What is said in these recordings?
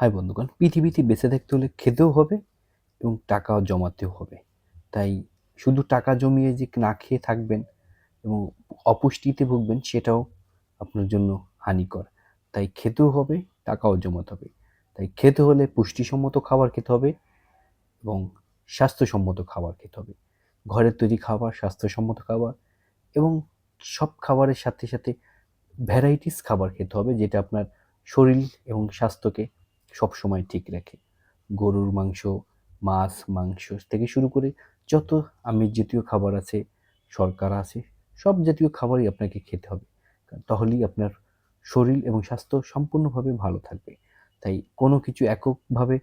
High বন্ধুগণ, পৃথিবীতে বেঁচে থাকতে হলে খেতেও হবে এবং টাকাও জমাতেও হবে। তাই শুধু টাকা জমিয়ে যে না খেয়ে থাকবেন এবং অপুষ্টিতে ভুগবেন সেটাও আপনার জন্য হানিকর। তাই খেতেও হবে, টাকাও জমাতে হবে। তাই খেতে হলে পুষ্টিসম্মত খাবার খেতে হবে এবং স্বাস্থ্যসম্মত খাবার খেতে হবে। ঘরের তৈরি খাবার, স্বাস্থ্যসম্মত খাবার এবং সব খাবারের সাথে সাথে ভ্যারাইটিস খাবার খেতে হবে যেটা আপনার শরীর এবং স্বাস্থ্যকে সবসময় ঠিক রাখে। গরুর মাংস, মাছ, মাংস থেকে শুরু করে যত আমিষ জাতীয় খাবার আছে শর্করা আছে, সব জাতীয় খাবারই আপনাকে খেতে হবে। তাহলেই আপনার শরীর এবং স্বাস্থ্য সম্পূর্ণভাবে ভালো থাকবে। তাই কোনো কিছু এককভাবে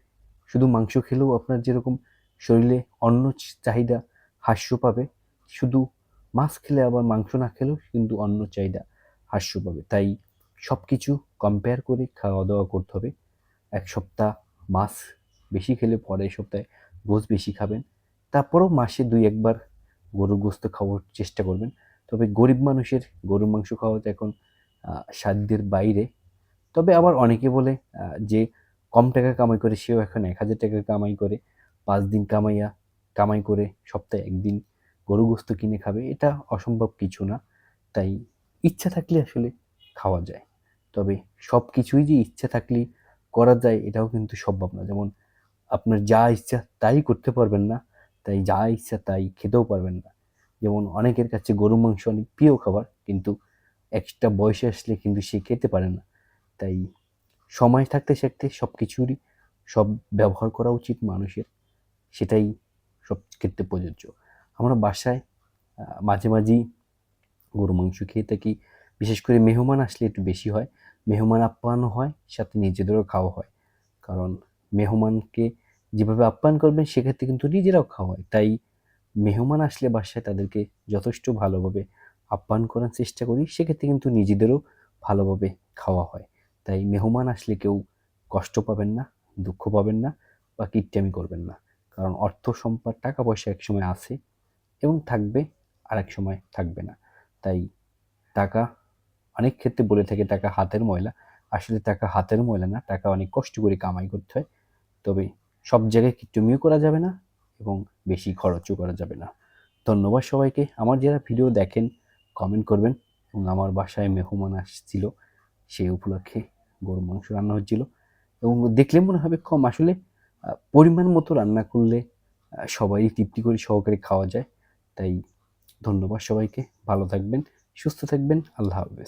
শুধু মাংস খেলেও আপনার যেরকম শরীরে অন্য চাহিদা হাস্য পাবে, শুধু মাছ খেলে আবার মাংস না খেলেও কিন্তু অন্য চাহিদা হাস্য পাবে। তাই সব কিছু কম্পেয়ার করে খাওয়া দাওয়া করতে হবে। এক সপ্তাহ মাছ বেশি খেলে পরের সপ্তাহে গোস বেশি খাবেন। তারপরেও মাসে দুই একবার গরুর গোস্ত খাওয়ার চেষ্টা করবেন। তবে গরিব মানুষের গরুর মাংস খাওয়া তো এখন সাধ্যের বাইরে। তবে আবার অনেকে বলে যে কম টাকা কামাই করে সেও এখন এক হাজার টাকা কামাই করে, পাঁচ দিন কামাইয়া, কামাই করে সপ্তাহে একদিন গরু গোস্ত কিনে খাবে। এটা অসম্ভব কিছু না। তাই ইচ্ছা থাকলে আসলে খাওয়া যায়। তবে সব কিছুই যে ইচ্ছা থাকলেই করা যায় এটাও কিন্তু সম্ভব না। যেমন আপনার যা ইচ্ছা তাই করতে পারবেন না, তাই যা ইচ্ছা তাই খেতেও পারবেন না। যেমন অনেকের কাছে গরু, মাংস অনেক প্রিয় খাবার, কিন্তু একটা বয়সে আসলে কিন্তু সে খেতে পারে না। তাই সময় থাকতে থাকতে সব কিছুরই সব ব্যবহার করা উচিত মানুষের, সেটাই সব ক্ষেত্রে প্রযোজ্য। আমরা বাসায় মাঝে মাঝেই গরু, মাংস খেয়ে থাকি। বিশেষ করে মেহমান আসলে একটু বেশি হয়। মেহমান আপ্যায়নও হয়, সাথে নিজেদেরও খাওয়া হয়। কারণ মেহমানকে যেভাবে আপ্যায়ন করবেন, সেক্ষেত্রে কিন্তু নিজেরাও খাওয়া হয়। তাই মেহমান আসলে বাসায় তাদেরকে যথেষ্ট ভালোভাবে আপ্যায়ন করার চেষ্টা করি। সেক্ষেত্রে কিন্তু নিজেদেরও ভালোভাবে খাওয়া হয়। তাই মেহমান আসলে কেউ কষ্ট পাবেন না, দুঃখ পাবেন না বা কিট্টামি করবেন না। কারণ অর্থ সম্পদ টাকা পয়সা এক সময় আছে এবং থাকবে আর এক সময় থাকবে না। তাই টাকা অনেক ক্ষেত্রে বলে থাকে টাকা হাতের ময়লা। আসলে টাকা হাতের ময়লা না, টাকা অনেক কষ্ট করে কামাই করতে হয়। তবে সব জায়গায় কিট্টুমিও করা যাবে না এবং বেশি খরচও করা যাবে না? ধন্যবাদ সবাইকে। আমার যারা ভিডিও দেখেন কমেন্ট করবেন এবং আমার বাসায় মেহমান আসছিল সেই উপলক্ষে গরু মাংস রান্না হচ্ছিল। এবং দেখলে মনে হবে কম, আসলে পরিমাণ মতো রান্না করলে সবাই তৃপ্তি করে সহকারে খাওয়া যায়। তাই ধন্যবাদ সবাইকে। ভালো থাকবেন, সুস্থ থাকবেন। আল্লাহ হাফেজ।